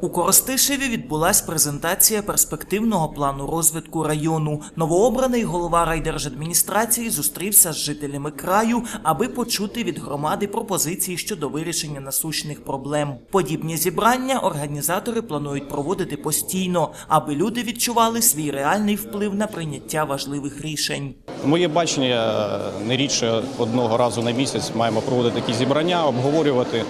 У Коростишеві відбулась презентація перспективного плану розвитку району. Новообраний голова райдержадміністрації зустрівся з жителями краю, аби почути від громади пропозиції щодо вирішення насущних проблем. Подібні зібрання організатори планують проводити постійно, аби люди відчували свій реальний вплив на прийняття важливих рішень. Моє бачення не рідше одного разу на місяць маємо проводити такі зібрання, обговорювати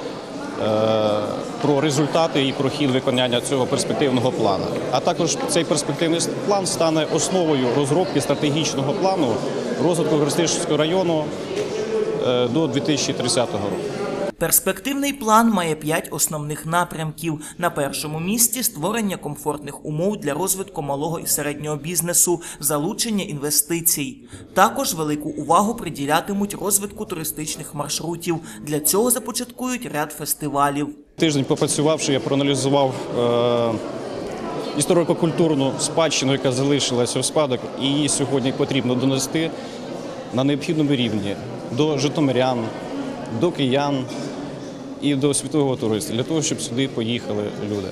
про результати і про хід виконання цього перспективного плану. А також цей перспективний план стане основою розробки стратегічного плану розвитку Горстишівського району е, до 2030 року. Перспективний план має п'ять основних напрямків. На першому місці створення комфортних умов для розвитку малого і середнього бізнесу, залучення інвестицій. Також велику увагу приділятимуть розвитку туристичних маршрутів. Для цього започаткують ряд фестивалів. Тиждень попрацювавши, я проаналізував е, історико-культурну спадщину, яка залишилася в спадок, і її сьогодні потрібно донести на необхідному рівні до житомирян, до киян і до світового туриста, для того, щоб сюди поїхали люди.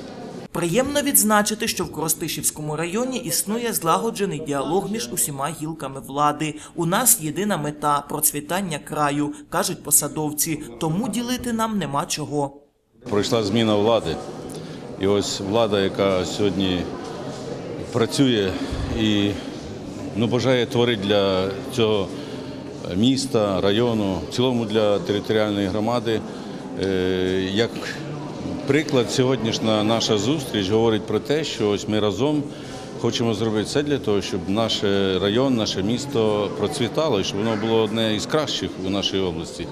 Приємно відзначити, що в Коростишівському районі існує злагоджений діалог між усіма гілками влади. У нас єдина мета процвітання краю, кажуть посадовці. Тому ділити нам нема чого. Пройшла зміна влади. І ось влада, яка сьогодні працює і ну, бажає творити для цього міста, району, в цілому для територіальної громади. Е, Як приклад, сьогоднішня наша зустріч говорить про те, що ось ми разом хочемо зробити все для того, щоб наш район, наше місто процвітало і щоб воно було одне із кращих у нашій області.